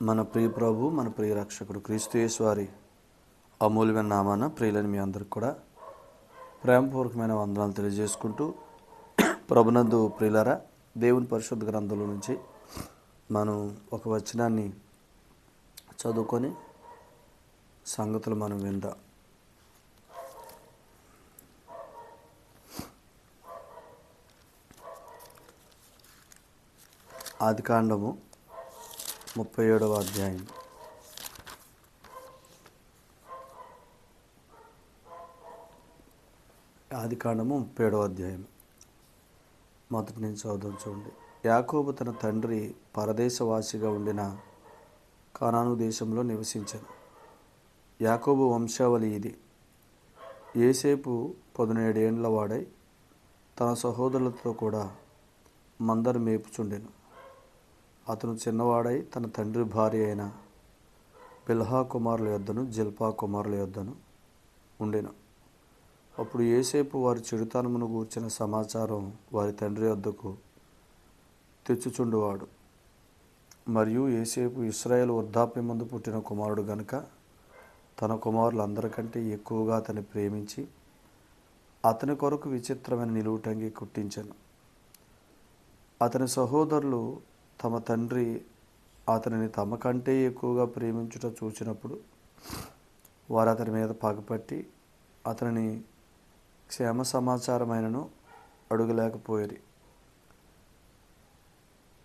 మన ప్రియ ప్రభు మన ప్రియ రక్షకుడు క్రీస్తు వారి అమూల్యమైన నామాన ప్రియులని మీ అందరికి కూడా ప్రేమపూర్వకమైన వందనాలు తెలియజేసుకుంటూ ప్రభునందు ప్రియులరా దేవుని పరిశుద్ధ గ్రంథంలో నుంచి మనం ఒక వచనాన్ని చదువుకొని సంగతులు మనం విందాం. ఆదికాండము ముప్పై ఏడవ అధ్యాయం. ఆదికాండము ముప్పై ఏడవ అధ్యాయం. మొదటి నుంచి చదువు చూడండి. యాకోబు తన తండ్రి పరదేశవాసిగా ఉండిన కానాను దేశంలో నివసించాను. యాకోబు వంశావళి ఇది. ఏసేపు పదునేడేండ్ల వాడై తన సహోదరులతో కూడా మందరు మేపుచుండెను. అతను చిన్నవాడై తన తండ్రి భార్య అయిన బిల్హా కుమారుల యొద్దను జిల్పా కుమారుల యొద్దను ఉండెను. అప్పుడు ఏసేపు వారి చెడుతనమును గూర్చిన సమాచారం వారి తండ్రి వద్దకు తెచ్చుచుండువాడు. మరియు ఏసేపు ఇస్రాయేల్ వృద్ధాప్యం ముందు పుట్టిన కుమారుడు గనుక తన కుమారులందరికంటే ఎక్కువగా అతన్ని ప్రేమించి అతని కొరకు విచిత్రమైన నిలువుటంగి కుట్టించాను. అతని సహోదరులు తమ తండ్రి అతనిని తమ కంటే ఎక్కువగా ప్రేమించుట చూసినప్పుడు వారు అతని మీద పగపట్టి అతనిని క్షేమ సమాచారమైనను అడుగలేకపోయేది.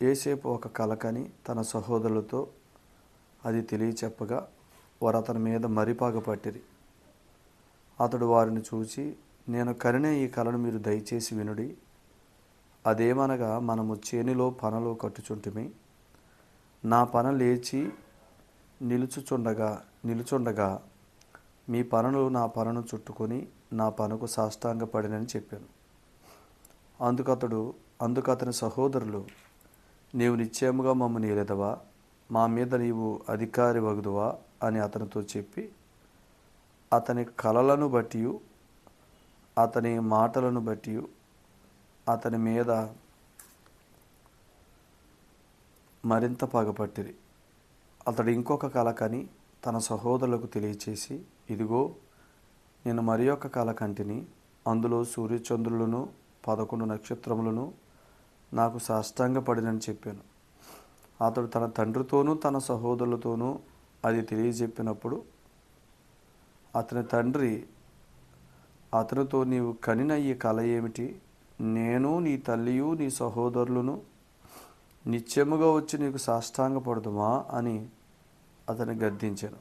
ఏసేపు ఒక కలకని తన సహోదరులతో అది తెలియచెప్పగా వారు అతని మీద మరి పగపట్టిరి అతడు వారిని చూసి నేను కనిన ఈ కళను మీరు దయచేసి వినుడి అదేమనగా మనము చేనిలో పనలు కట్టుచుంటిమి నా పన లేచి నిలుచుచుండగా నిలుచుండగా మీ పనులు నా పనును చుట్టుకొని నా పనుకు సాష్టాంగపడినని చెప్పాను. అందుకతడు అందుకతని సహోదరులు నీవు నిశ్చయముగా మమ్మల్ని ఏలెదవా మా మీద నీవు అధికారి వగుదువా? అని అతనితో చెప్పి అతని కలలను బట్టి అతని మాటలను బట్టి అతని మీద మరింత పగపట్టిరి. అతడు ఇంకొక కళ కని తన సహోదరులకు తెలియచేసి ఇదిగో నేను మరి ఒక కళ కంటిని అందులో సూర్యచంద్రులను పదకొండు నక్షత్రములను నాకు సాష్టాంగపడినని చెప్పాను. అతడు తన తండ్రితోనూ తన సహోదరులతోనూ అది తెలియజెప్పినప్పుడు అతని తండ్రి అతనితో నీవు కనిన ఈ కళ ఏమిటి? నేను నీ తల్లియు నీ సహోదరులను నిత్యముగా వచ్చి నీకు సాష్టాంగపడదుమా అని అతని గద్దించాను.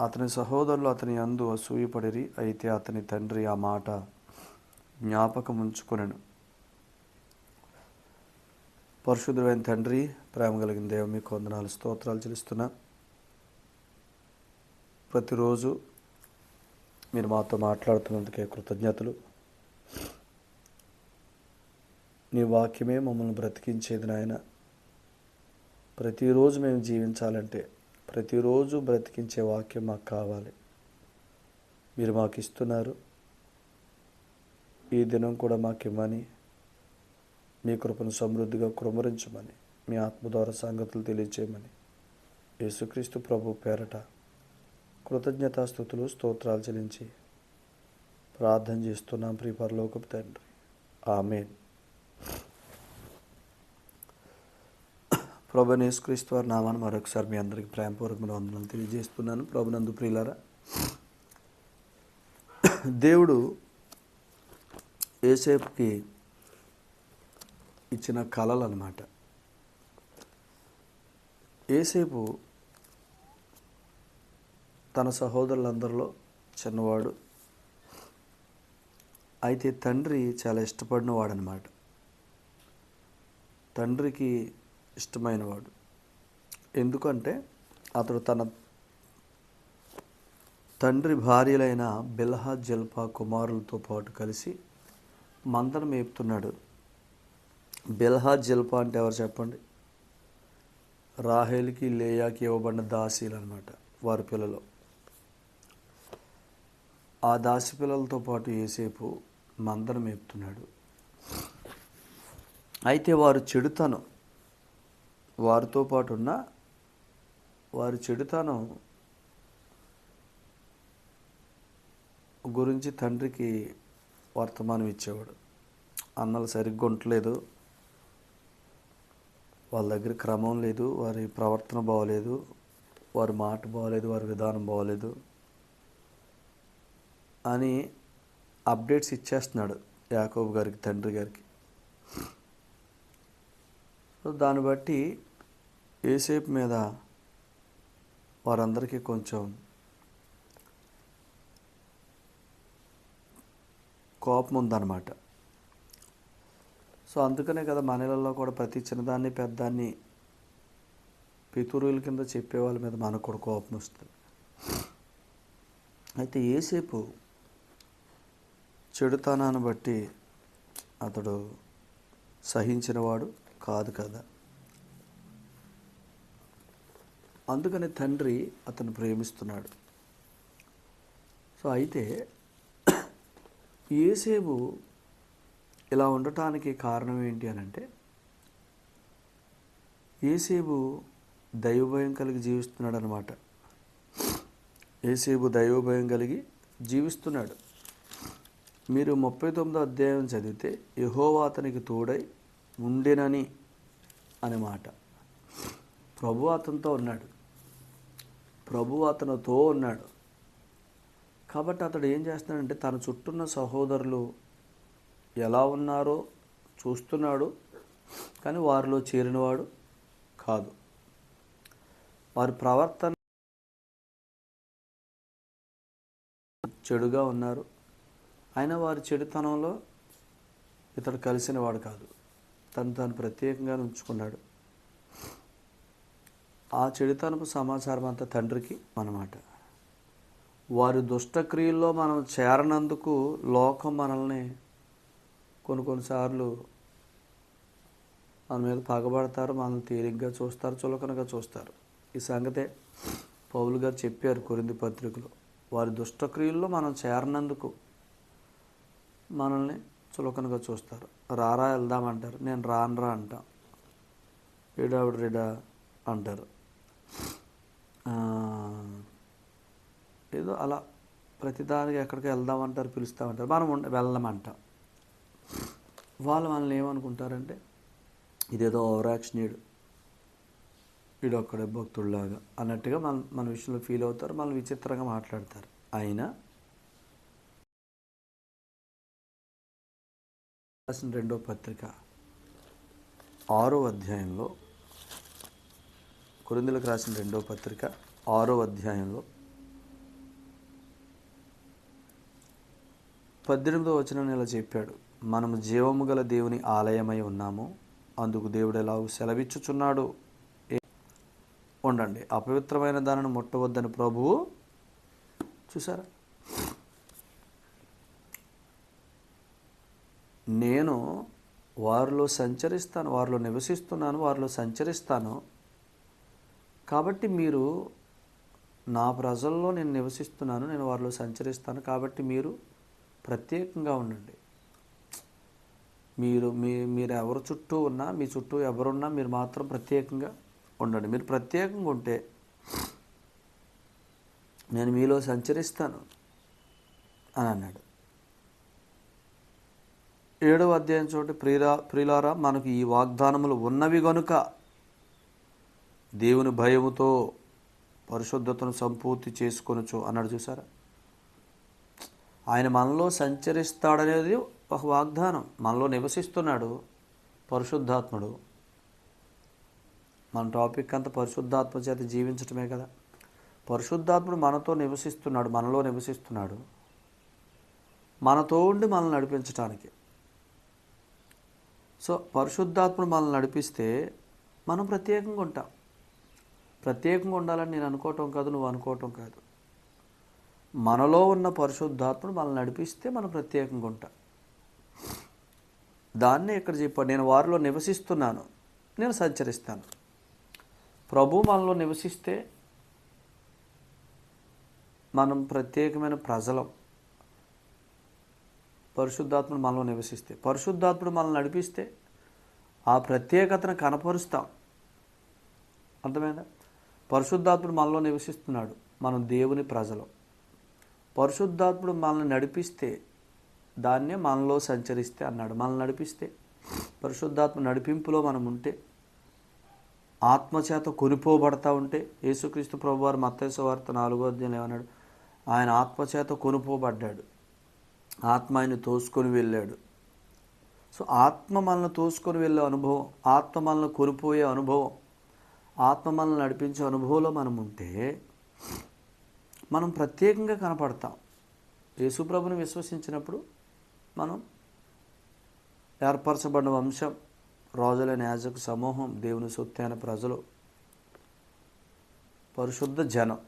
అతని సహోదరులు అతని అందు అసూయపడిరి అయితే అతని తండ్రి ఆ మాట జ్ఞాపకం ఉంచుకొనెను పరిశుద్ధమైన తండ్రి ప్రేమ కలిగిన దేవ మీకు వందనాలు స్తోత్రాలు చెల్లిస్తున్నా. ప్రతిరోజు మీరు మాతో మాట్లాడుతున్నందుకే కృతజ్ఞతలు. నీ వాక్యమే మమ్మల్ని బ్రతికించేది నాయన. ప్రతిరోజు మేము జీవించాలంటే ప్రతిరోజు బ్రతికించే వాక్యం మాకు కావాలి. మీరు మాకు ఇస్తున్నారు. ఈ దినం కూడా మాకు ఇవ్వని మీ కృపను సమృద్ధిగా కృమరించమని మీ ఆత్మ ద్వారా సంగతులు తెలియచేయమని. యేసుక్రీస్తు ప్రభు పేరట కృతజ్ఞతాస్థుతులు స్తోత్రాలు చెల్లించి ప్రార్థన చేస్తున్నాం. ప్రియ తండ్రి. ఆమెన్. ప్రభు యేసుక్రీస్తు వారి నామాన్ని మరొకసారి మీ అందరికీ ప్రేమపూర్వకమైన వందనాలు తెలియజేస్తున్నాను. ప్రభునందు ప్రియులరా దేవుడు ఏసేపుకి ఇచ్చిన కళలు అనమాట ఏసేపు తన సహోదరులందరిలో చిన్నవాడు అయితే తండ్రి చాలా ఇష్టపడిన వాడనమాట తండ్రికి ఇష్టమైనవాడు. ఎందుకంటే అతడు తన తండ్రి భార్యలైన బిల్హా జల్పా కుమారులతో పాటు కలిసి మందను మేపుతున్నాడు. బిల్హా జల్పా అంటే ఎవరు చెప్పండి? రాహేల్కి లేయాకి ఇవ్వబడిన దాసీలు అనమాట వారి పిల్లలు. ఆ దాసి పిల్లలతో పాటు ఏసేపు మందను మేపుతున్నాడు. అయితే వారు చెడుతను వారితో పాటు ఉన్న వారి చెడుతనం గురించి తండ్రికి వర్తమానం ఇచ్చేవాడు. అన్నలు సరిగ్గా ఉండలేదు వాళ్ళ దగ్గర క్రమం లేదు. వారి ప్రవర్తన బాగోలేదు. వారి మాట బాగోలేదు. వారి విధానం బాగోలేదు అని అప్డేట్స్ ఇచ్చేస్తున్నాడు యాకోబు గారికి తండ్రి గారికి. దాన్ని బట్టి ఏసేపు మీద వారందరికీ కొంచెం కోపం ఉందన్నమాట. సో అందుకనే కదా మనలలో కూడా ప్రతి చిన్నదాన్ని పెద్దాన్ని పితురుల కింద చెప్పే వాళ్ళ మీద మనకు కూడా కోపం వస్తుంది. అయితే ఏసేపు చెడుతనాన్ని బట్టి అతడు సహించినవాడు కాదు కదా. అందుకని తండ్రి అతను ప్రేమిస్తున్నాడు. సో అయితే ఏసేపు ఇలా ఉండటానికి కారణం ఏంటి అని అంటే ఏసేపు దైవభయం కలిగి జీవిస్తున్నాడు అనమాట ఏసేపు దైవభయం కలిగి జీవిస్తున్నాడు. మీరు ముప్పై తొమ్మిదో అధ్యాయం చదివితే యహోవా అతనికి తోడై ఉండెనని అనే మాట. ప్రభు అతనితో ఉన్నాడు. ప్రభు అతనితో ఉన్నాడు. కాబట్టి అతడు ఏం చేస్తున్నాడంటే తన చుట్టూన్న సహోదరులు ఎలా ఉన్నారో చూస్తున్నాడు. కానీ వారిలో చేరినవాడు కాదు. వారి ప్రవర్తన చెడుగా ఉన్నారు. అయినా వారి చెడుతనంలో ఇతడు కలిసిన వాడు కాదు. తను తాను ప్రత్యేకంగా ఉంచుకున్నాడు. ఆ చెడుతనపు సమాచారం అంతా తండ్రికి అన్నమాట వారి దుష్టక్రియల్లో మనం చేరనందుకు లోకం మనల్ని కొన్ని కొన్నిసార్లు మన మీద పగబడతారు మనల్ని తేలిగ్గా చూస్తారు చులకనగా చూస్తారు. ఈ సంగతే పౌలు గారు చెప్పారు కొరింది పత్రికలో. వారి దుష్టక్రియల్లో మనం చేరనందుకు మనల్ని చులకనగా చూస్తారు. రారా వెళ్దామంటారు నేను రానురా అంటాం. ఏడావిడ రెడా అంటారు. ఏదో అలా ప్రతిదానికి ఎక్కడికి వెళ్దామంటారు పిలుస్తామంటారు. మనం ఉండ వెళ్ళమంటాం. వాళ్ళు మనల్ని ఏమనుకుంటారంటే ఇదేదో ఓవరాక్షనీయుడు. వీడు ఒక్కడే భక్తుడిలాగా అన్నట్టుగా మన మన విషయంలో ఫీల్ అవుతారు. మనం విచిత్రంగా మాట్లాడతారు. అయినా రాసిన రెండో పత్రిక ఆరో అధ్యాయంలో కొరిందులకు రాసిన రెండో పత్రిక ఆరో అధ్యాయంలో పద్దెనిమిదో వచనం ఇలా చెప్పాడు. మనము జీవము గల దేవుని ఆలయమై ఉన్నాము. అందుకు దేవుడు ఎలాగూ సెలవిచ్చుచున్నాడు. ఉండండి. అపవిత్రమైన దానిని ముట్టవద్దని ప్రభువు చూసారా నేను వారిలో సంచరిస్తాను వారిలో నివసిస్తున్నాను వారిలో సంచరిస్తాను కాబట్టి మీరు నా ప్రజల్లో నేను నివసిస్తున్నాను నేను వారిలో సంచరిస్తాను కాబట్టి మీరు ప్రత్యేకంగా ఉండండి. మీరు మీ మీరు ఎవరు చుట్టూ ఉన్నా మీ చుట్టూ ఎవరున్నా మీరు మాత్రం ప్రత్యేకంగా ఉండండి. మీరు ప్రత్యేకంగా ఉంటే నేను మీలో సంచరిస్తాను అని అన్నాడు. ఏడవ అధ్యాయం చోటి ప్రియులా ప్రియులారా మనకు ఈ వాగ్దానములు ఉన్నవి గనుక దేవుని భయముతో పరిశుద్ధతను సంపూర్తి చేసుకొనొచ్చు అన్నాడు చూసారా? ఆయన మనలో సంచరిస్తాడనేది ఒక వాగ్దానం. మనలో నివసిస్తున్నాడు పరిశుద్ధాత్ముడు. మన టాపిక్ అంతా పరిశుద్ధాత్మ చేత జీవించటమే కదా. పరిశుద్ధాత్ముడు మనతో నివసిస్తున్నాడు మనలో నివసిస్తున్నాడు. మనతో ఉండి మనల్ని నడిపించటానికి. సో పరిశుద్ధాత్ముడు మనల్ని నడిపిస్తే మనం ప్రత్యేకంగా ఉంటాం. ప్రత్యేకంగా ఉండాలని నేను అనుకోవటం కాదు నువ్వు అనుకోవటం కాదు. మనలో ఉన్న పరిశుద్ధాత్ముడు మనల్ని నడిపిస్తే మనం ప్రత్యేకంగా ఉంటాం. దాన్నే ఇక్కడ చెప్పాడు నేను వారిలో నివసిస్తున్నాను నేను సంచరిస్తాను. ప్రభు మనలో నివసిస్తే మనం ప్రత్యేకమైన ప్రజలం. పరిశుద్ధాత్ముడు మనలో నివసిస్తే పరిశుద్ధాత్ముడు మనల్ని నడిపిస్తే ఆ ప్రత్యేకతను కనపరుస్తాం. అర్థమైందా? పరిశుద్ధాత్ముడు మనలో నివసిస్తున్నాడు. మనం దేవుని ప్రజలు. పరిశుద్ధాత్ముడు మనల్ని నడిపిస్తే దాన్నే మనలో సంచరిస్తే అన్నాడు. మనల్ని నడిపిస్తే. పరిశుద్ధాత్మ నడిపింపులో మనం ఉంటే ఆత్మచేత కొనిపోబడతా ఉంటే యేసుక్రీస్తు ప్రభువారు మత్తైస వార్త నాలుగో అధ్యాయం ఏమన్నాడు? ఆయన ఆత్మచేత కొనుపోబడ్డాడు. ఆత్మ ఆయన తోసుకొని వెళ్ళాడు. సో ఆత్మ మనల్ని తోసుకొని వెళ్ళే అనుభవం ఆత్మ మనల్ని కొనిపోయే అనుభవం ఆత్మ మనల్ని నడిపించే అనుభవంలో మనం ఉంటే మనం ప్రత్యేకంగా కనపడతాం. యేసుప్రభుని విశ్వసించినప్పుడు మనం ఏర్పరచబడిన వంశం రాజులైన యాజక సమూహం దేవుని సొత్తైన ప్రజలు పరిశుద్ధ జనం.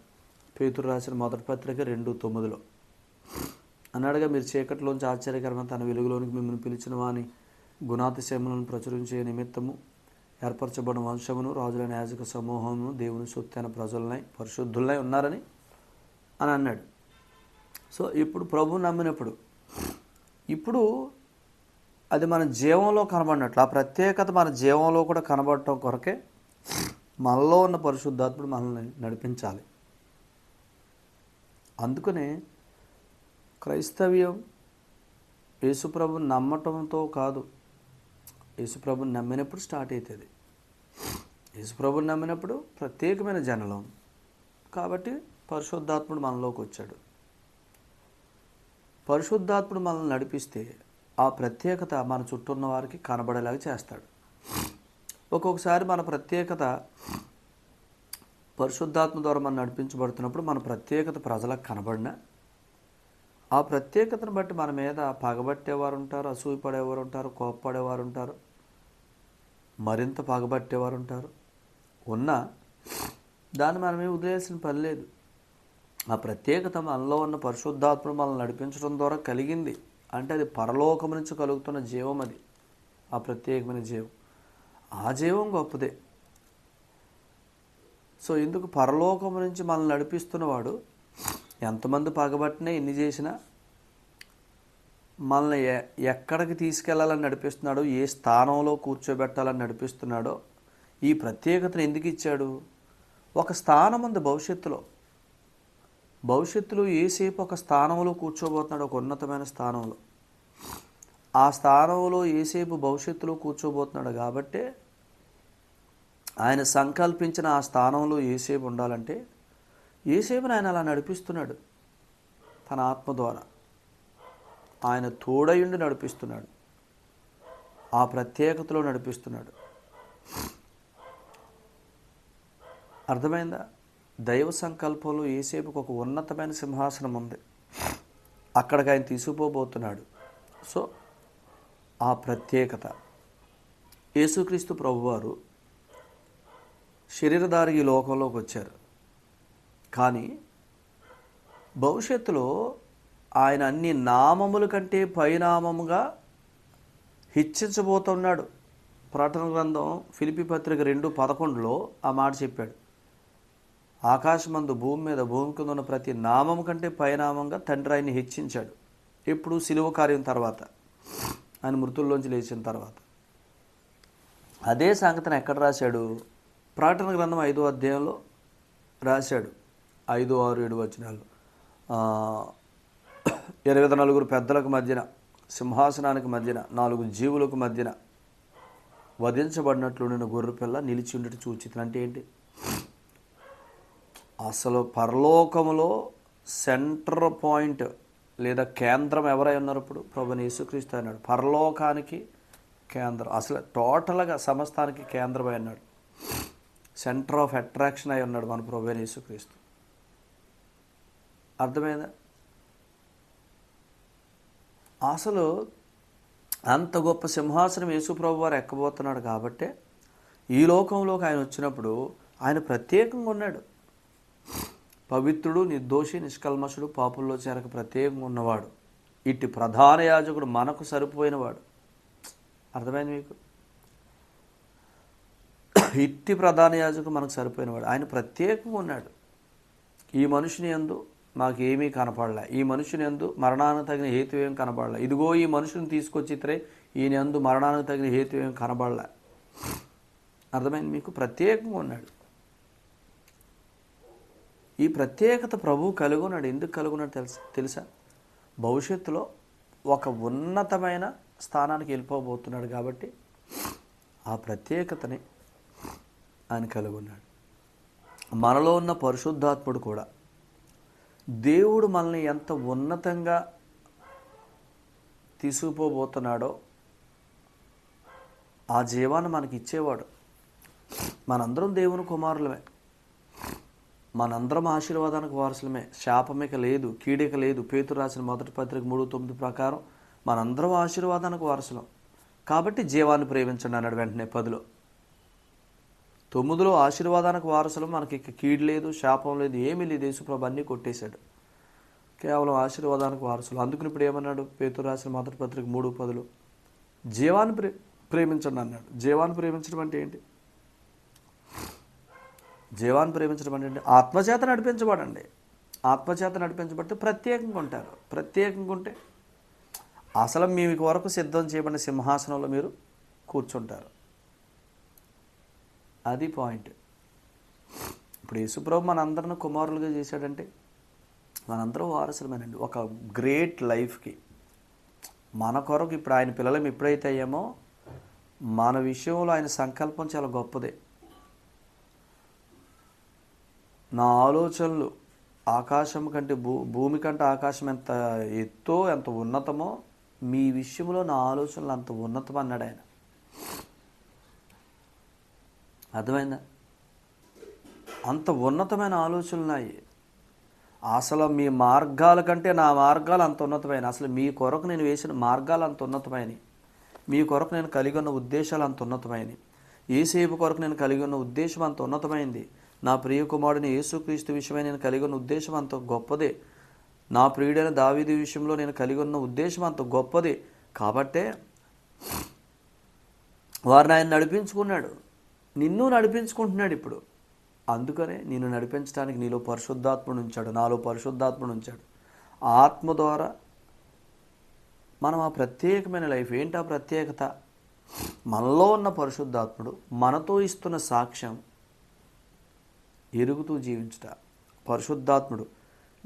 పేతురు రాసిన మొదటి పత్రిక రెండు తొమ్మిదిలో. అన్నాడుగా మీరు చీకటిలోంచి ఆశ్చర్యకరమైన తన వెలుగులోనికి మిమ్మల్ని పిలిచిన వాని గుణాతిశయములను ప్రచురించే నిమిత్తము ఏర్పరచబడిన వంశమును రాజులైన యాజక సమూహమును దేవుని సొత్తైన ప్రజలనై పరిశుద్ధులై ఉన్నారని అని అన్నాడు. సో ఇప్పుడు ప్రభు నమ్మినప్పుడు ఇప్పుడు అది మన జీవంలో కనబడినట్లు ఆ ప్రత్యేకత మన జీవంలో కూడా కనబడటం కొరకే మనలో ఉన్న పరిశుద్ధాత్ముడు మనల్ని నడిపించాలి. అందుకనే క్రైస్తవ్యం యేసుప్రభు నమ్మటంతో కాదు యేసుప్రభు నమ్మినప్పుడు స్టార్ట్ అవుతుంది యేసుప్రభుని నమ్మినప్పుడు ప్రత్యేకమైన జనలం. కాబట్టి పరిశుద్ధాత్ముడు మనలోకి వచ్చాడు. పరిశుద్ధాత్ముడు మనల్ని నడిపిస్తే ఆ ప్రత్యేకత మన చుట్టూ ఉన్న వారికి కనబడేలాగా చేస్తాడు. ఒక్కొక్కసారి మన ప్రత్యేకత పరిశుద్ధాత్మ ద్వారా మనం నడిపించబడుతున్నప్పుడు మన ప్రత్యేకత ప్రజలకు కనబడినా ఆ ప్రత్యేకతను బట్టి మన మీద పగబట్టేవారు ఉంటారు అసూయపడేవారు ఉంటారు కోప్పడేవారు ఉంటారు. మరింత పగబట్టేవారు ఉంటారు ఉన్నా దాన్ని మనమే వదిలేసిన పని లేదు. ఆ ప్రత్యేకత మనలో ఉన్న పరిశుద్ధాత్మను మనల్ని నడిపించడం ద్వారా కలిగింది. అంటే అది పరలోకం నుంచి కలుగుతున్న జీవం అది. ఆ ప్రత్యేకమైన జీవం. ఆ జీవం గొప్పదే. సో ఇందుకు పరలోకం నుంచి మనల్ని నడిపిస్తున్నవాడు ఎంతమంది పగబట్టినా ఎన్ని చేసినా మనల్ని ఎ- ఎక్కడికి తీసుకెళ్ళాలని నడిపిస్తున్నాడో ఏ స్థానంలో కూర్చోబెట్టాలని నడిపిస్తున్నాడో ఈ ప్రత్యేకతను ఎందుకు ఇచ్చాడు? ఒక స్థానం ఉంది భవిష్యత్తులో. భవిష్యత్తులో ఏసేపు ఒక స్థానంలో కూర్చోబోతున్నాడు? ఒక ఉన్నతమైన స్థానంలో. ఆ స్థానంలో ఏసేపు భవిష్యత్తులో కూర్చోబోతున్నాడు? కాబట్టే ఆయన సంకల్పించిన ఆ స్థానంలో ఏసేపు ఉండాలంటే ఏసేపుని ఆయన అలా నడిపిస్తున్నాడు తన ఆత్మ ద్వారా. ఆయన తోడయుండి నడిపిస్తున్నాడు. ఆ ప్రత్యేకతలో నడిపిస్తున్నాడు. అర్థమైందా? దైవ సంకల్పంలో ఏసేపుకి ఒక ఉన్నతమైన సింహాసనం ఉంది. అక్కడికి ఆయన తీసుకుపోబోతున్నాడు. సో ఆ ప్రత్యేకత. యేసుక్రీస్తు ప్రభువారు శరీరధారి ఈ లోకంలోకి వచ్చారు. కానీ భవిష్యత్తులో ఆయన అన్ని నామముల కంటే పైనామముగా హెచ్చించబోతున్నాడు. ప్రకటన గ్రంథం ఫిలిపి పత్రిక రెండు పదకొండులో ఆ మాట చెప్పాడు. ఆకాశమందు భూమి మీద భూమి కింద ఉన్న ప్రతి నామం కంటే పైనామంగా తండ్రి ఆయన్ని హెచ్చించాడు. ఎప్పుడు సిలువ కార్యం తర్వాత ఆయన మృతుల్లోంచి లేచిన తర్వాత. అదే సంగతిని ఎక్కడ రాశాడు? ప్రకటన గ్రంథం ఐదో అధ్యాయంలో రాశాడు. ఐదు ఆరు ఏడు వచనాలు ఎనిమిది ఇరవై నలుగురు పెద్దలకు మధ్యన సింహాసనానికి మధ్యన నాలుగు జీవులకు మధ్యన వధించబడినట్లు నేను గొర్రె పిల్ల నిలిచి ఉండటం చూచితను అంటే ఏంటి? అసలు పరలోకములో సెంటర్ పాయింట్ లేదా కేంద్రం ఎవరై ఉన్నారు ఇప్పుడు? ప్రభు యేసుక్రీస్తు అన్నాడు. పరలోకానికి కేంద్రం. అసలు టోటల్గా సమస్తానికి అయి అన్నాడు సెంటర్ ఆఫ్ అట్రాక్షన్ అయి ఉన్నాడు మన ప్రభు యేసుక్రీస్తు. అర్థమైందా? అసలు అంత గొప్ప సింహాసనం యేసుప్రభు వారు ఎక్కబోతున్నాడు కాబట్టే ఈ లోకంలోకి ఆయన వచ్చినప్పుడు ఆయన ప్రత్యేకంగా ఉన్నాడు. పవిత్రుడు నిర్దోషి నిష్కల్మషుడు పాపుల్లో చేరక ప్రత్యేకంగా ఉన్నవాడు. ఇట్టి ప్రధాన యాజకుడు మనకు సరిపోయినవాడు. అర్థమైంది మీకు? ఇట్టి ప్రధాన యాజకుడు మనకు సరిపోయినవాడు. ఆయన ప్రత్యేకంగా ఉన్నాడు. ఈ మనుషుని ఎందు మాకు ఏమీ కనపడలే. ఈ మనుషుని ఎందు మరణానికి తగిన హేతు ఏం కనపడలే. ఇదిగో ఈ మనుషుని తీసుకొచ్చిత్రే ఈయన ఎందు మరణానికి తగిన హేతు ఏం కనపడలే. అర్థమైంది మీకు? ప్రత్యేకంగా ఉన్నాడు. ఈ ప్రత్యేకత ప్రభువు కలుగున్నాడు. ఎందుకు కలుగున్నాడు తెలుసా? తెలుసా? భవిష్యత్తులో ఒక ఉన్నతమైన స్థానానికి వెళ్ళిపోబోతున్నాడు కాబట్టి ఆ ప్రత్యేకతని ఆయన కలుగున్నాడు. మనలో ఉన్న పరిశుద్ధాత్ముడు కూడా దేవుడు మనల్ని ఎంత ఉన్నతంగా తీసుకుపోబోతున్నాడో ఆ జీవాన్ని మనకి ఇచ్చేవాడు. మనందరం దేవుని కుమారులమే. మనందరం ఆశీర్వాదానికి వారసులమే. శాపమిక లేదు కీడిక లేదు. పేతురు రాసిన మొదటి పత్రిక మూడు తొమ్మిది ప్రకారం మనందరం ఆశీర్వాదానికి వారసులం. కాబట్టి జీవాన్ని ప్రేమించండి అన్నాడు వెంటనే పదిలో. తొమ్మిదిలో ఆశీర్వాదానికి వారసులు మనకి కీడు లేదు శాపం లేదు ఏమీ లేదు. యేసుప్రభు అన్నీ కొట్టేశాడు. కేవలం ఆశీర్వాదానికి వారసులు. అందుకని ఇప్పుడు ఏమన్నాడు? పేతురు రాసిన మొదటి పత్రిక మూడు పదులు. జీవాన్ని ప్రే ప్రేమించండి అన్నాడు. జీవాన్ని ప్రేమించడం అంటే ఏంటి? జీవాన్ని ప్రేమించడం అంటే ఏంటి? ఆత్మచేత నడిపించబడండి. ఆత్మచేత నడిపించబడితే ప్రత్యేకంగా ఉంటారు. ప్రత్యేకంగా ఉంటే అసలు మీ వరకు సిద్ధం చేయబడిన సింహాసనంలో మీరు కూర్చుంటారు. అది పాయింట్. ఇప్పుడు యేసుప్రభు మనందరిని కుమారులుగా చేశాడంటే మనందరం వారసులమేనండి. ఒక గ్రేట్ లైఫ్కి మన కొరకు ఇప్పుడు ఆయన పిల్లలం ఎప్పుడైతే అయ్యామో మన విషయంలో ఆయన సంకల్పం చాలా గొప్పదే. నా ఆలోచనలు ఆకాశం కంటే భూ భూమి కంటే ఆకాశం ఎంత ఎత్తో ఎంత ఉన్నతమో మీ విషయంలో నా ఆలోచనలు అంత ఉన్నతం అన్నాడు ఆయన. అర్థమైందా? అంత ఉన్నతమైన ఆలోచనలు ఉన్నాయి. అసలు మీ మార్గాల కంటే నా మార్గాలు అంత ఉన్నతమైన. అసలు మీ కొరకు నేను వేసిన మార్గాలు అంత ఉన్నతమైనవి. మీ కొరకు నేను కలిగి ఉన్న ఉద్దేశాలు అంత ఉన్నతమైనవి. ఏసేపు కొరకు నేను కలిగి ఉన్న ఉద్దేశం అంత ఉన్నతమైంది. నా ప్రియ కుమారుడిని యేసుక్రీస్తు విషయమై నేను కలిగి ఉన్న ఉద్దేశం అంత గొప్పదే. నా ప్రియుడైన దావీది విషయంలో నేను కలిగి ఉన్న ఉద్దేశం అంత గొప్పదే. కాబట్టే వారిని ఆయన నడిపించుకున్నాడు. నిన్ను నడిపించుకుంటున్నాడు ఇప్పుడు. అందుకనే నిన్ను నడిపించడానికి నీలో పరిశుద్ధాత్ముడు ఉంచాడు నాలో పరిశుద్ధాత్ముడు ఉంచాడు. ఆత్మ ద్వారా మనం ఆ ప్రత్యేకమైన లైఫ్ ఏంటి ఆ ప్రత్యేకత? మనలో ఉన్న పరిశుద్ధాత్ముడు మనతో ఇస్తున్న సాక్ష్యం ఎరుగుతూ జీవించుట. పరిశుద్ధాత్ముడు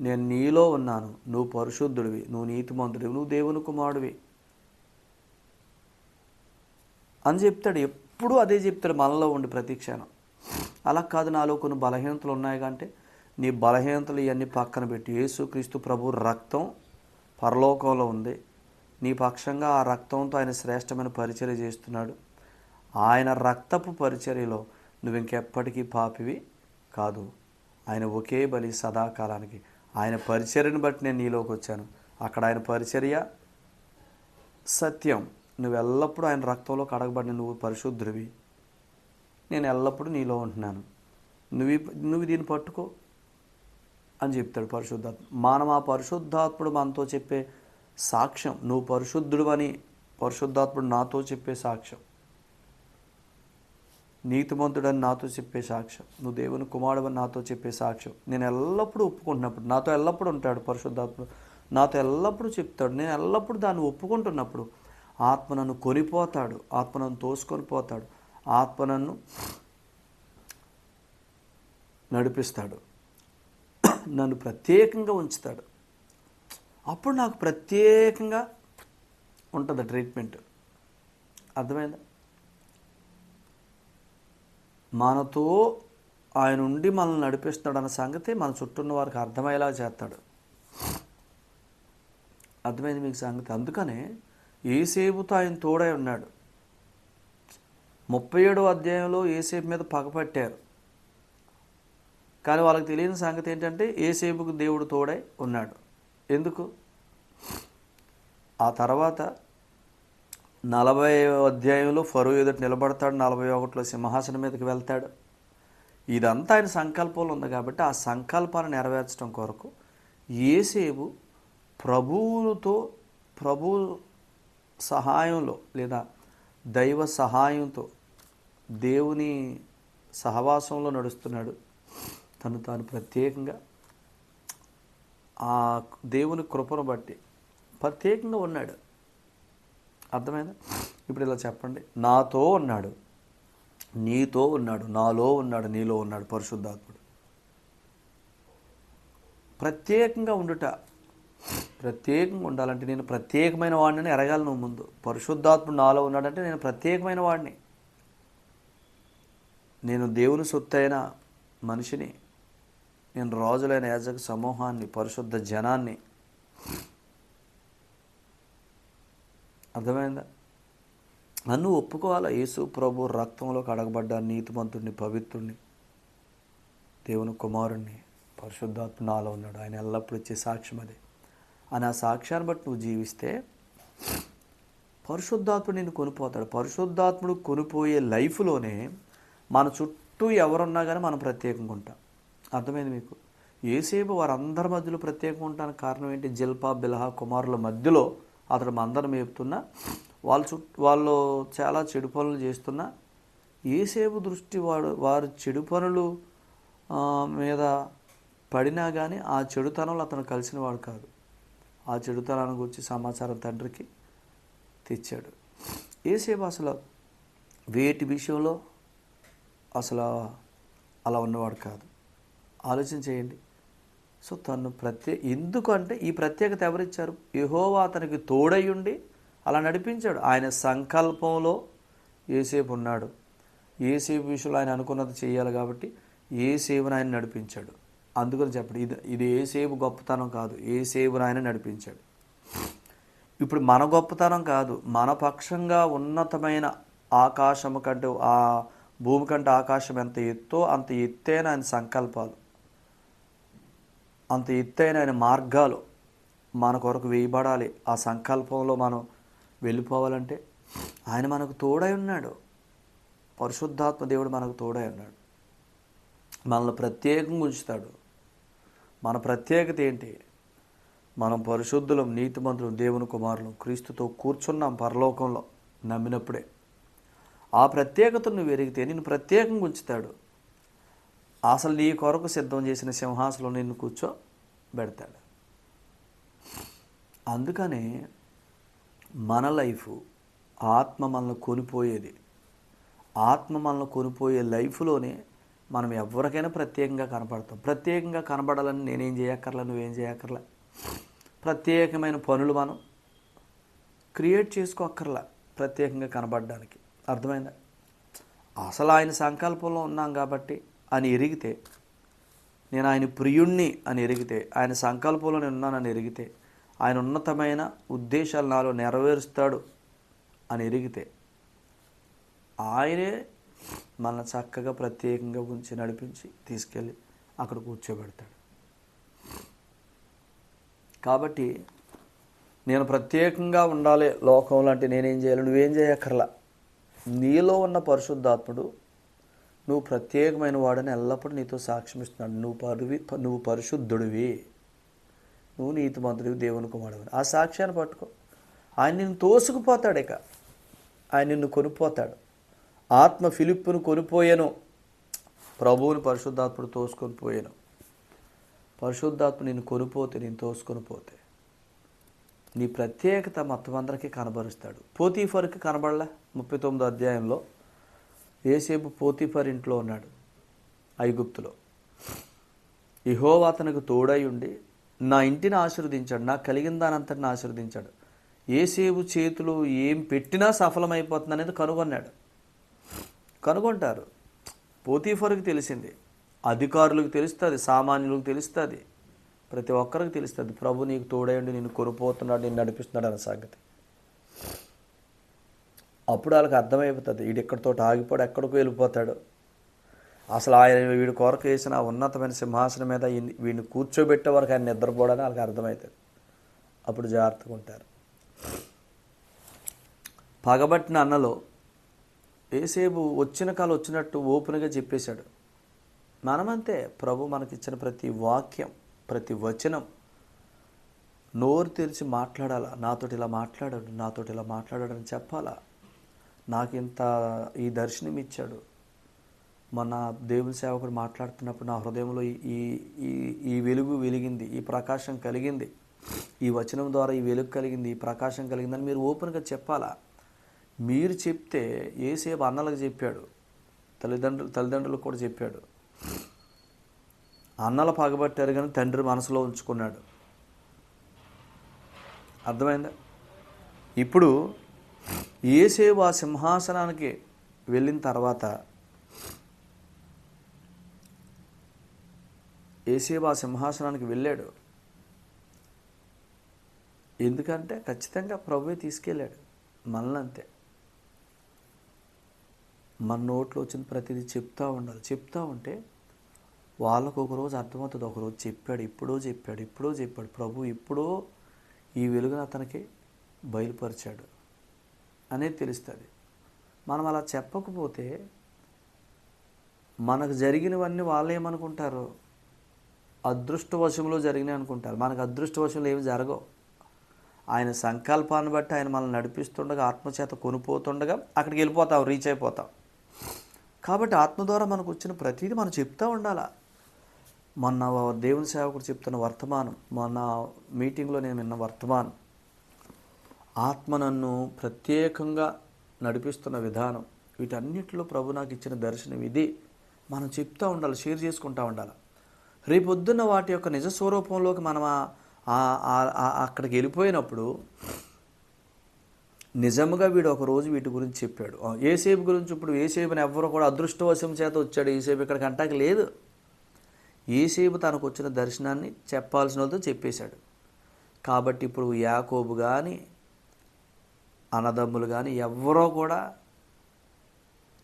నేను నీలో ఉన్నాను నువ్వు పరిశుద్ధుడివి నువ్వు నీతిమంతుడివి నువ్వు దేవుని కుమారుడివి అని చెప్తాడు ఎప్పుడూ అదే చెప్తాడు మనలో ఉండి ప్రతి క్షణం. అలా కాదు నాలో కొన్ని బలహీనతలు ఉన్నాయి కంటే నీ బలహీనతలు ఇవన్నీ పక్కన పెట్టి. యేసుక్రీస్తు ప్రభు రక్తం పరలోకంలో ఉంది. నీ పక్షంగా ఆ రక్తంతో ఆయన శ్రేష్టమైన పరిచర్య చేస్తున్నాడు. ఆయన రక్తపు పరిచర్యలో నువ్వు ఇంకెప్పటికీ పాపివి కాదు. ఆయన ఒకే బలి సదాకాలానికి. ఆయన పరిచర్యను బట్టి నేను నీలోకి వచ్చాను. అక్కడ ఆయన పరిచర్య సత్యం. నువ్వు ఎల్లప్పుడూ ఆయన రక్తంలో కడగబడిన నువ్వు పరిశుద్ధుడివి. నేను ఎల్లప్పుడూ నీలో ఉంటున్నాను. నువ్వు నువ్వు దీన్ని పట్టుకో అని చెప్తాడు పరిశుద్ధాత్మ. మనం ఆ పరిశుద్ధాత్ముడు మనతో చెప్పే సాక్ష్యం. నువ్వు పరిశుద్ధుడు అని పరిశుద్ధాత్ముడు నాతో చెప్పే సాక్ష్యం. నీతిమంతుడని నాతో చెప్పే సాక్ష్యం. నువ్వు దేవుని కుమారుడని నాతో చెప్పే సాక్ష్యం. నేను ఎల్లప్పుడూ ఒప్పుకుంటున్నప్పుడు నాతో ఎల్లప్పుడూ ఉంటాడు పరిశుద్ధాత్ముడు. నాతో ఎల్లప్పుడూ చెప్తాడు. నేను ఎల్లప్పుడూ దాన్ని ఒప్పుకుంటున్నప్పుడు ఆత్మ నన్ను కొనిపోతాడు ఆత్మ నన్ను తోసుకొని పోతాడు ఆత్మ నన్ను నడిపిస్తాడు నన్ను ప్రత్యేకంగా ఉంచుతాడు. అప్పుడు నాకు ప్రత్యేకంగా ఉంటుంది ట్రీట్మెంట్. అర్థమైందా? మనతో ఆయన ఉండి మనల్ని నడిపిస్తున్నాడు అన్న సంగతి మన చుట్టూ ఉన్న వారికి అర్థమయ్యేలా చేస్తాడు. అర్థమైంది మీకు సంగతి? అందుకనే ఏసేపుతో ఆయన తోడై ఉన్నాడు. ముప్పై ఏడో అధ్యాయంలో ఏసేపు మీద పగపట్టారు కానీ వాళ్ళకి తెలియని సంగతి ఏంటంటే ఏసేపుకు దేవుడు తోడై ఉన్నాడు. ఎందుకు? ఆ తర్వాత నలభై అధ్యాయంలో ఫరు ఎదుటి నిలబడతాడు. నలభై ఒకటిలో సింహాసనం మీదకి వెళ్తాడు. ఇదంతా ఆయన సంకల్పంలో ఉంది కాబట్టి ఆ సంకల్పాన్ని నెరవేర్చడం కొరకు ఏసేపు ప్రభువులతో ప్రభు సహాయంలో లేదా దైవ సహాయంతో దేవుని సహవాసంలో నడుస్తున్నాడు. తను తాను ప్రత్యేకంగా ఆ దేవుని కృపను బట్టి ప్రత్యేకంగా ఉన్నాడు. అర్థమైందా? ఇప్పుడు ఇలా చెప్పండి. నాతో ఉన్నాడు. నీతో ఉన్నాడు. నాలో ఉన్నాడు. నీలో ఉన్నాడు. పరిశుద్ధాత్ముడు. ప్రత్యేకంగా ఉండుట ప్రత్యేకంగా ఉండాలంటే నేను ప్రత్యేకమైన వాడిని ఎరగాలి నువ్వు ముందు. పరిశుద్ధాత్ముడు నాలో ఉన్నాడంటే నేను ప్రత్యేకమైన వాడిని. నేను దేవుని సొత్తైన మనిషిని నేను రాజులైన యాజక సమూహాన్ని పరిశుద్ధ జనాన్ని. అర్థమైందా? నన్ను ఒప్పుకోవాలా? యేసు ప్రభు రక్తంలో కడగబడ్డ నీతిమంతుడిని పవిత్రుడిని దేవుని కుమారుణ్ణి పరిశుద్ధాత్మ నాలో ఉన్నాడు. ఆయన ఎల్లప్పుడూ ఇచ్చే సాక్ష్యం అదే. అని ఆ సాక్ష్యాన్ని బట్టి నువ్వు జీవిస్తే పరిశుద్ధాత్ముడు నిన్ను కొనిపోతాడు. పరిశుద్ధాత్ముడు కొనిపోయే లైఫ్లోనే మన చుట్టూ ఎవరున్నా కానీ మనం ప్రత్యేకంగా ఉంటాం. అర్థమైంది మీకు? ఏసేపు వారందరి మధ్యలో ప్రత్యేకంగా ఉంటానికి కారణం ఏంటి? జిల్పా బిల్హా కుమారుల మధ్యలో అతడు మందరం మేపుతున్నా వాళ్ళ చుట్టూ వాళ్ళు చాలా చెడు పనులు చేస్తున్నా ఏసేపు దృష్టి వాడు వారు చెడు పనులు మీద పడినా కానీ ఆ చెడుతనంలో అతను కలిసిన వాడు కాదు. ఆ చెడుతనాన్ని గురించి సమాచారం తండ్రికి తెచ్చాడు. ఏసేపు అసలు వేటి విషయంలో అసలు అలా ఉన్నవాడు కాదు. ఆలోచన చేయండి. సో తను ప్రత్యే ఎందుకు అంటే ఈ ప్రత్యేకత ఎవరిచ్చారు? యహోవా అతనికి తోడయ్యుండి అలా నడిపించాడు. ఆయన సంకల్పంలో ఏసేపు ఉన్నాడు. ఏసేపు విషయంలో ఆయన అనుకున్నది చేయాలి కాబట్టి ఏసేపును ఆయన నడిపించాడు. అందుకని చెప్పండి. ఇది ఇది ఏసేపు గొప్పతనం కాదు. ఏసేపుని ఆయన నడిపించాడు. ఇప్పుడు మన గొప్పతనం కాదు. మన పక్షంగా ఉన్నతమైన ఆకాశము కంటే ఆ భూమి కంటే ఆకాశం ఎంత ఎత్తో అంత ఎత్తైన ఆయన సంకల్పాలు. అంత ఎత్తైన ఆయన మార్గాలు మన కొరకు వేయబడాలి. ఆ సంకల్పంలో మనం వెళ్ళిపోవాలంటే ఆయన మనకు తోడై ఉన్నాడు. పరిశుద్ధాత్మ దేవుడు మనకు తోడై ఉన్నాడు. మనల్ని ప్రత్యేకంగా ఉంచుతాడు. మన ప్రత్యేకత ఏంటి? మనం పరిశుద్ధులం నీతిమంతులం దేవుని కుమారులం క్రీస్తుతో కూర్చున్నాం పరలోకంలో నమ్మినప్పుడే. ఆ ప్రత్యేకతను నువ్వు ఎరిగితే నిన్ను ప్రత్యేకంగా ఉంచుతాడు. అసలు నీ కొరకు సిద్ధం చేసిన సింహాసనం నిన్ను కూర్చో పెడతాడు అందుకనే మన లైఫ్ ఆత్మ మనల్ని కొనిపోయేది ఆత్మ మనల్ని కొనిపోయే లైఫ్లోనే మనం ఎవరికైనా ప్రత్యేకంగా కనపడతాం. ప్రత్యేకంగా కనబడాలని నేనేం చేయక్కర్లా నువ్వేం చేయక్కర్లా. ప్రత్యేకమైన పనులు మనం క్రియేట్ చేసుకోక్కర్లా ప్రత్యేకంగా కనబడడానికి. అర్థమైందా? అసలు ఆయన సంకల్పంలో ఉన్నాం కాబట్టి అని ఎరిగితే నేను ఆయన ప్రియుణ్ణి అని ఎరిగితే ఆయన సంకల్పంలో నేను ఉన్నానని ఎరిగితే ఆయన ఉన్నతమైన ఉద్దేశాలు నాలో నెరవేరుస్తాడు అని ఎరిగితే ఆయనే మన చక్కగా ప్రత్యేకంగా ఉంచి నడిపించి తీసుకెళ్ళి అక్కడ కూర్చోబెడతాడు. కాబట్టి నేను ప్రత్యేకంగా ఉండాలి లోకంలో అంటే నేనేం చేయాలి నువ్వేం చేయక్కర్లా. నీలో ఉన్న పరిశుద్ధాత్ముడు నువ్వు ప్రత్యేకమైన వాడని ఎల్లప్పుడూ నీతో సాక్ష్యం ఇస్తున్నాడు. నువ్వు పరువి నువ్వు పరిశుద్ధుడివి. నువ్వు నీతి మంత్రుడివి దేవుని కుమారుడివి. ఆ సాక్ష్యాన్ని పట్టుకో. ఆయన నిన్ను తోసుకుపోతాడు ఇక. ఆయన నిన్ను కొనిపోతాడు. ఆత్మ ఫిలిప్పును కొనిపోయాను. ప్రభువుని పరిశుద్ధాత్ముడు తోసుకొని పోయాను. పరిశుద్ధాత్మ నేను కొనిపోతే నేను తోసుకొని పోతే. నీ ప్రత్యేకత మొత్తం అందరికీ కనబరుస్తాడు. పోతీఫర్కి కనబడలే? ముప్పై తొమ్మిదో అధ్యాయంలో ఏసేపు పోతీఫర్ ఇంట్లో ఉన్నాడు ఐగుప్తులో. ఇహోవా అతనికి తోడై ఉండి నా ఇంటిని ఆశీర్వదించాడు నాకు కలిగిన దానంతటిని ఆశీర్వదించాడు. ఏసేపు చేతులు ఏం పెట్టినా సఫలమైపోతుంది అనేది కనుగొన్నాడు. కనుగొంటారు. పోతీఫర్కి తెలిసింది. అధికారులకు తెలుస్తుంది సామాన్యులకు తెలుస్తుంది. ప్రతి ఒక్కరికి తెలుస్తుంది. ప్రభు నీకు తోడైండి నిన్ను కొనిపోతున్నాడు నిన్ను నడిపిస్తున్నాడు అన్న సంగతి. అప్పుడు వాళ్ళకి అర్థమైపోతుంది. వీడు ఎక్కడితో ఆగిపోడు ఎక్కడికో వెళ్ళిపోతాడు. అసలు ఆయన వీడి కొరకు వేసిన ఉన్నతమైన సింహాసనం మీద వీడిని కూర్చోబెట్టే వరకు ఆయన నిద్రపోవడానికి వాళ్ళకి అర్థమవుతుంది అప్పుడు జాగ్రత్తగా ఉంటారు. పగబట్టిన అన్నలో ఏసేపు వచ్చిన కాలు వచ్చినట్టు ఓపెన్గా చెప్పేశాడు. మనమంతే ప్రభు మనకిచ్చిన ప్రతి వాక్యం ప్రతి వచనం నోరు తెరిచి మాట్లాడాలా? నాతోటి ఇలా మాట్లాడాడు నాతోటి ఇలా మాట్లాడాడని చెప్పాలా? నాకు ఇంత ఈ దర్శనం ఇచ్చాడు మొన్న దేవుని సేవకుడు మాట్లాడుతున్నప్పుడు నా హృదయంలో ఈ- ఈ ఈ ఈ వెలుగు వెలిగింది ఈ ప్రకాశం కలిగింది. ఈ వచనం ద్వారా ఈ వెలుగు కలిగింది ఈ ప్రకాశం కలిగిందని మీరు ఓపెన్గా చెప్పాలా? మీరు చెప్తే ఏసేపు అన్నలకు చెప్పాడు. తల్లిదండ్రులు తల్లిదండ్రులకు కూడా చెప్పాడు. అన్నలు పగబట్టారు కానీ తండ్రి మనసులో ఉంచుకున్నాడు. అర్థమైందా? ఇప్పుడు ఏసేపు ఆ సింహాసనానికి వెళ్ళిన తర్వాత ఏసేపు ఆ సింహాసనానికి వెళ్ళాడు. ఎందుకంటే ఖచ్చితంగా ప్రభువే తీసుకెళ్ళాడు. మనల్ని అంతే. మన నోట్లో వచ్చిన ప్రతిదీ చెప్తూ ఉండాలి. చెప్తూ ఉంటే వాళ్ళకు ఒకరోజు అర్థమవుతుంది. ఒకరోజు చెప్పాడు ఎప్పుడో చెప్పాడు ఎప్పుడో చెప్పాడు. ప్రభు ఎప్పుడో ఈ వెలుగును అతనికి బయలుపరిచాడు అనేది తెలుస్తుంది. మనం అలా చెప్పకపోతే మనకు జరిగినవన్నీ వాళ్ళు ఏమనుకుంటారు? అదృష్టవశంలో జరిగినాయి అనుకుంటారు. మనకు అదృష్టవశంలో ఏమి జరగవు. ఆయన సంకల్పాన్ని బట్టి ఆయన మనల్ని నడిపిస్తుండగా ఆత్మచేత కొనిపోతుండగా అక్కడికి వెళ్ళిపోతాం రీచ్ అయిపోతాం. కాబట్టి ఆత్మ ద్వారా మనకు వచ్చిన ప్రతిదీ మనం చెప్తూ ఉండాలా? మొన్న దేవుని సేవకుడు చెప్తున్న వర్తమానం మొన్న మీటింగ్లో నేను విన్న వర్తమానం. ఆత్మ నన్ను ప్రత్యేకంగా నడిపిస్తున్న విధానం వీటన్నిటిలో ప్రభు నాకు ఇచ్చిన దర్శనం ఇది. మనం చెప్తూ ఉండాలి షేర్ చేసుకుంటూ ఉండాలి? రేపొద్దున్న వాటి యొక్క నిజ స్వరూపంలోకి మనం అక్కడికి వెళ్ళిపోయినప్పుడు నిజముగా వీడు ఒక రోజు వీటి గురించి చెప్పాడు. ఏసేపు గురించి ఇప్పుడు ఏసేపుని ఎవ్వరు కూడా అదృష్టవశం చేత వచ్చాడు. ఏసేపు ఇక్కడికి అంటాకి లేదు. ఏసేపు తనకు వచ్చిన దర్శనాన్ని చెప్పాల్సిన వాళ్ళతో చెప్పేశాడు. కాబట్టి ఇప్పుడు యాకోబు కానీ అన్నదమ్ములు కానీ ఎవ్వరో కూడా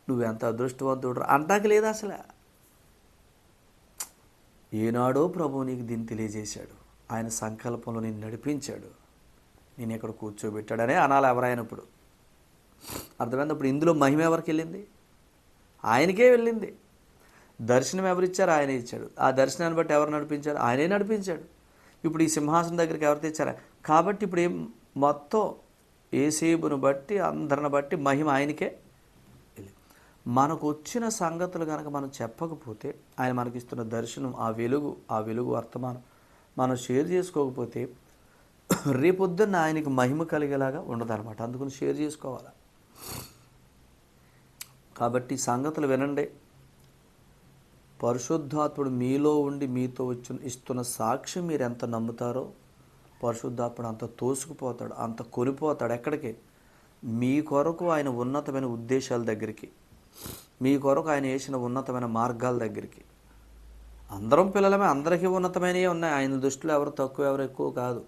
నువ్వెంత అదృష్టవంతుడు అంటాకి లేదు అసలు. ఏనాడో ప్రభువు నీకు దీన్ని తెలియజేశాడు. ఆయన సంకల్పంలో నేను నడిపించాడు. నేను ఇక్కడ కూర్చోబెట్టాడనే అనాలి ఎవరైనప్పుడు. అర్థమైంది? ఇప్పుడు ఇందులో మహిమ ఎవరికి వెళ్ళింది? ఆయనకే వెళ్ళింది. దర్శనం ఎవరిచ్చారు? ఆయన ఇచ్చాడు. ఆ దర్శనాన్ని బట్టి ఎవరు నడిపించారు? ఆయనే నడిపించాడు. ఇప్పుడు ఈ సింహాసనం దగ్గరికి ఎవరు తెచ్చారా? కాబట్టి ఇప్పుడు ఏం మొత్తం ఏసేబును బట్టి అందరిని బట్టి మహిమ ఆయనకే మనకు వచ్చిన సంగతులు కనుక మనం చెప్పకపోతే ఆయన మనకిస్తున్న దర్శనం ఆ వెలుగు ఆ వెలుగు వర్తమానం మనం షేర్ చేసుకోకపోతే రేపొద్దున్న ఆయనకి మహిమ కలిగేలాగా ఉండదన్నమాట. అందుకని షేర్ చేసుకోవాలి? కాబట్టి సంగతులు వినండి. పరిశుద్ధాత్ముడు మీలో ఉండి మీతో వచ్చిన ఇస్తున్న సాక్షి మీరు ఎంత నమ్ముతారో పరిశుద్ధాత్ముడు అంత తోసుకుపోతాడు అంత కొనిపోతాడు ఎక్కడికి? మీ కొరకు ఆయన ఉన్నతమైన ఉద్దేశాల దగ్గరికి. మీ కొరకు ఆయన వేసిన ఉన్నతమైన మార్గాల దగ్గరికి. అందరం పిల్లలమే అందరికీ ఉన్నతమైనవి ఉన్నాయి. ఆయన దృష్టిలో ఎవరు తక్కువ ఎవరు ఎక్కువ కాదు.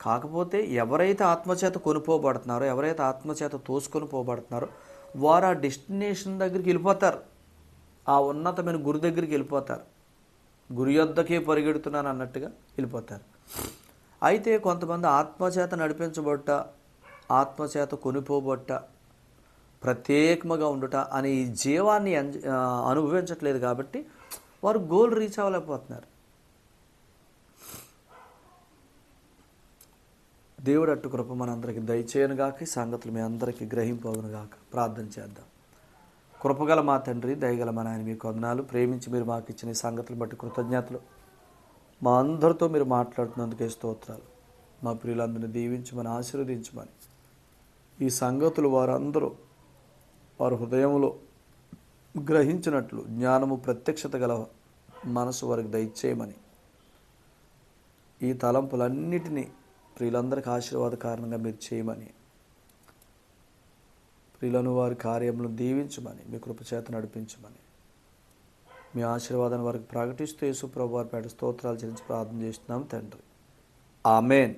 కాకపోతే ఎవరైతే ఆత్మచేత కొనిపోబడుతున్నారో ఎవరైతే ఆత్మచేత తోసుకొని పోబడుతున్నారో వారు ఆ డెస్టినేషన్ దగ్గరికి వెళ్ళిపోతారు. ఆ ఉన్నతమైన గురి దగ్గరికి వెళ్ళిపోతారు. గురి యొద్దకే పరిగెడుతున్నాను అన్నట్టుగా వెళ్ళిపోతారు. అయితే కొంతమంది ఆత్మచేత నడిపించబట్ట ఆత్మచేత కొనిపోబట్ట ప్రత్యేకముగా ఉండుట అనే ఈ జీవాన్ని అనుభవించట్లేదు కాబట్టి వారు గోల్ రీచ్ అవ్వలేకపోతున్నారు. దేవుడు అట్టు కృప మనందరికి దయచేయను గాక ఈ సంగతులు మీ అందరికీ గ్రహింపవును గాక ప్రార్థన చేద్దాం. కృపగల మా తండ్రి దయగల మా నాయన మీకు వందనాలు. ప్రేమించి మీరు మాకు ఇచ్చిన సంగతులు బట్టి కృతజ్ఞతలు. మా అందరితో మీరు మాట్లాడుతున్నందుకే స్తోత్రాలు. మా ప్రియులందరినీ దీవించమని ఆశీర్వదించమని. ఈ సంగతులు వారందరూ వారి హృదయంలో గ్రహించినట్లు జ్ఞానము ప్రత్యక్షత గల మనసు వారికి దయచేయమని. ఈ తలంపులన్నిటినీ ప్రియులందరికీ ఆశీర్వాద కారణంగా మీరు చేయమని ప్రియులను వారి కార్యములను దీవించమని మీ కృపచేత నడిపించమని మీ ఆశీర్వాదాన్ని వారికి ప్రకటిస్తూ యేసుప్రభు వారి పేట స్తోత్రాలు చెల్లించి ప్రార్థన చేస్తున్నాం తండ్రి. ఆమెన్.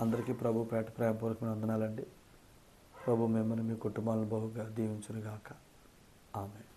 అందరికీ ప్రభు పేట ప్రేమపూర్వకమైన వందనాలండి. ప్రభు మిమ్మల్ని మీ కుటుంబాలను బహుగా దీవించునుగాక. ఆమె